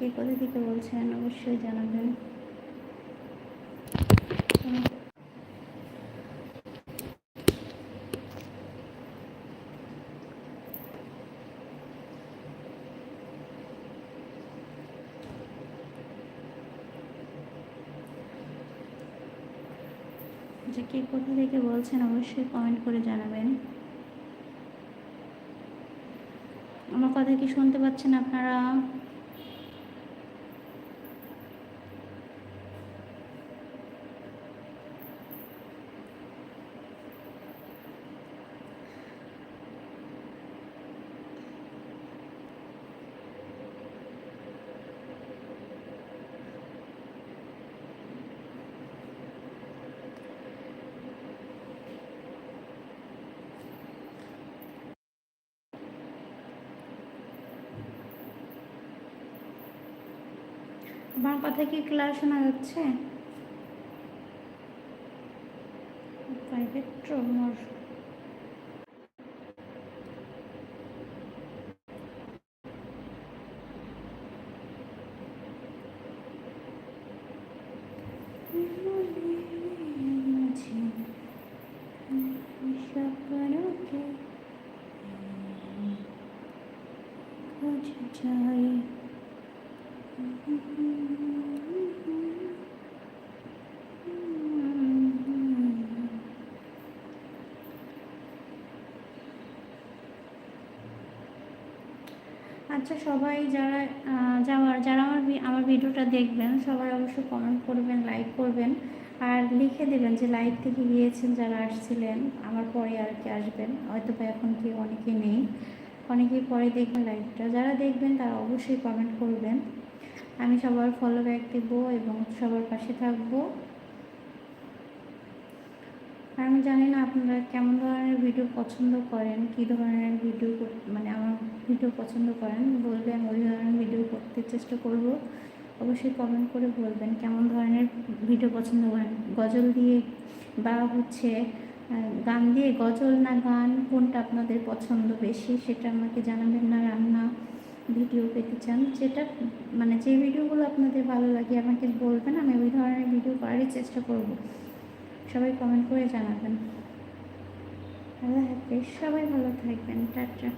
কে কোথা থেকে বলছেন? অবশ্যই জানাবেন। যে কে কোথা থেকে বলছেন, অবশ্যই কমেন্ট করে জানাবেন। আমার কথা কি শুনতে পাচ্ছেন আপনারা? আমার কথা কি ক্লাস শোনা যাচ্ছে? প্রাইভেট মোর চাই আচ্ছা সবাই যারা যাওয়ার, যারা আমার আমার ভিডিওটা দেখবেন, সবাই অবশ্যই কমেন্ট করবেন লাইক করবেন। আর লিখে দেবেন যে লাইভ থেকে গিয়েছেন যারা আসছিলেন, আমার পরে আর কি আসবেন। হয়তো বা এখন কি অনেকে নেই। অনেকেই পরে দেখবেন লাইভটা যারা দেখবেন তারা অবশ্যই কমেন্ট করবেন। আমি সবার ফলো ব্যাক দেবো এবং সবার পাশে থাকব। আমি জানি না আপনারা কেমন ধরনের ভিডিও পছন্দ করেন, কী ধরনের ভিডিও মানে আমার ভিডিও পছন্দ করেন বললে আমি ওই ধরনের ভিডিও করতে চেষ্টা করব। অবশ্যই কমেন্ট করে বলবেন কেমন ধরনের ভিডিও পছন্দ করেন। গজল দিয়ে বা হচ্ছে গান দিয়ে গজল না গান কোনটা আপনাদের পছন্দ বেশি সেটা আমাকে জানাবেন না রান্না। ভিডিও পেতে চান, যেটা মানে যে ভিডিওগুলো আপনাদের ভালো লাগে আমাকে বলবেন, আমি ওই ধরনের ভিডিও করারই চেষ্টা করব। সবাই কমেন্ট করে জানাবেন। আল্লাহ হাফিজ, সবাই ভালো থাকবেন, টাটা।